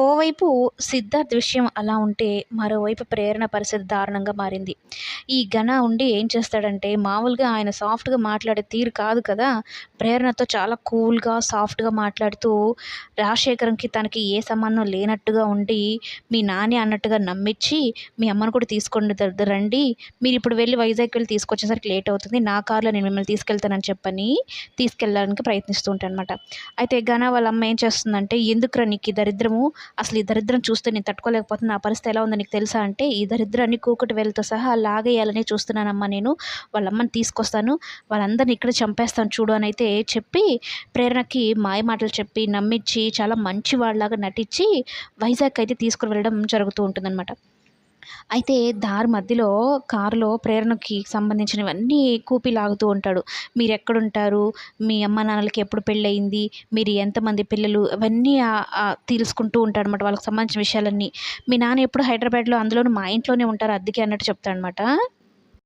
ఓవైపు సిద్ధార్థ్ విషయం అలా ఉంటే మరోవైపు ప్రేరణ పరిస్థితి దారుణంగా మారింది. ఈ ఘన ఉండి ఏం చేస్తాడంటే మామూలుగా ఆయన సాఫ్ట్గా మాట్లాడే తీరు కాదు కదా ప్రేరణతో చాలా కూల్గా సాఫ్ట్గా మాట్లాడుతూ రాజశేఖరంకి తనకి ఏ సంబంధం లేనట్టుగా ఉండి మీ నాని అన్నట్టుగా నమ్మించి మీ అమ్మను కూడా తీసుకొని రండి మీరు ఇప్పుడు వెళ్ళి వైజాగ్ వెళ్ళి తీసుకొచ్చేసరికి లేట్ అవుతుంది నా కార్లో నేను మిమ్మల్ని తీసుకెళ్తానని చెప్పని తీసుకెళ్ళడానికి ప్రయత్నిస్తూ ఉంటాను అనమాట అయితే ఘన వాళ్ళ అమ్మ ఏం చేస్తుందంటే ఎందుకురా నీకు దరిద్రము? అసలు ఈ దరిద్రం చూస్తే నేను తట్టుకోలేకపోతున్నా. నా పరిస్థితి ఎలా ఉందో నీకు తెలుసా అంటే ఈ దరిద్రాన్ని కూకటి వేలతో సహా లాగేయాలని చూస్తున్నానమ్మా నేను. వాళ్ళమ్మని తీసుకొస్తాను. వాళ్ళందరిని ఇక్కడ చంపేస్తాను చూడు అని అయితే చెప్పి ప్రేరణకి మాయ మాటలు చెప్పి నమ్మించి చాలా మంచి వాళ్ళలాగా నటించి వైజాగ్ అయితే తీసుకుని వెళ్ళడం జరుగుతూ ఉంటుందన్నమాట. అయితే దారి మధ్యలో కారులో ప్రేరణకి సంబంధించినవన్నీ కూపి లాగుతూ ఉంటాడు. మీరు ఎక్కడుంటారు మీ అమ్మ నాన్నలకి ఎప్పుడు పెళ్ళయింది? మీరు ఎంతమంది పిల్లలు? అవన్నీ తెలుసుకుంటూ ఉంటాడు అనమాట వాళ్ళకి సంబంధించిన విషయాలన్నీ. మీ నాన్న ఎప్పుడు హైదరాబాద్లో? అందులోనూ మా ఇంట్లోనే ఉంటారు అద్దెకి అన్నట్టు చెప్తాడనమాట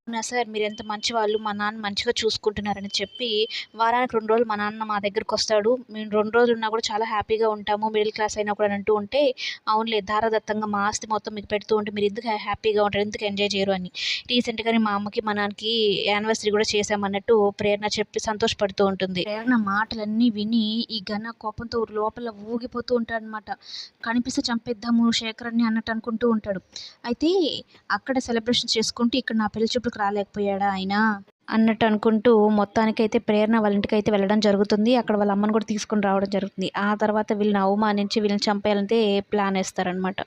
అవునా సార్ మీరు ఎంత మంచి వాళ్ళు మా నాన్న మంచిగా చూసుకుంటున్నారని చెప్పి వారానికి రెండు రోజులు మా నాన్న మా దగ్గరికి వస్తాడు. మేము రెండు రోజులు ఉన్నా కూడా చాలా హ్యాపీగా ఉంటాము. మిడిల్ క్లాస్ అయినా కూడా అని అంటూ ఉంటే అవునులే ధారాదత్తంగా మా ఆస్తి మొత్తం మీకు పెడుతూ ఉంటే మీరు ఎందుకు హ్యాపీగా ఉంటారు? ఎందుకు ఎంజాయ్ చేయరు? అని. రీసెంట్గానే మా అమ్మకి మా నాన్నకి యానివర్సరీ కూడా చేశామన్నట్టు ప్రేరణ చెప్పి సంతోషపడుతూ ఉంటుంది. ప్రేరణ మాటలన్నీ విని ఈ ఘన కోపంతో లోపల ఊగిపోతూ ఉంటాడనమాట కనిపిస్తే చంపేద్దాము శేఖరాన్ని అన్నట్టు అనుకుంటూ ఉంటాడు. అయితే అక్కడ సెలబ్రేషన్ చేసుకుంటూ ఇక్కడ నా పెళ్ళి ముందుకు రాలేకపోయాడా ఆయన అన్నట్టు అనుకుంటూ మొత్తానికైతే ప్రేరణ వాళ్ళ ఇంటికి అయితే వెళ్ళడం జరుగుతుంది. అక్కడ వాళ్ళ అమ్మని కూడా తీసుకొని రావడం జరుగుతుంది. ఆ తర్వాత వీళ్ళని అవమానించి వీళ్ళని చంపేయాలంటే ప్లాన్ వేస్తారనమాట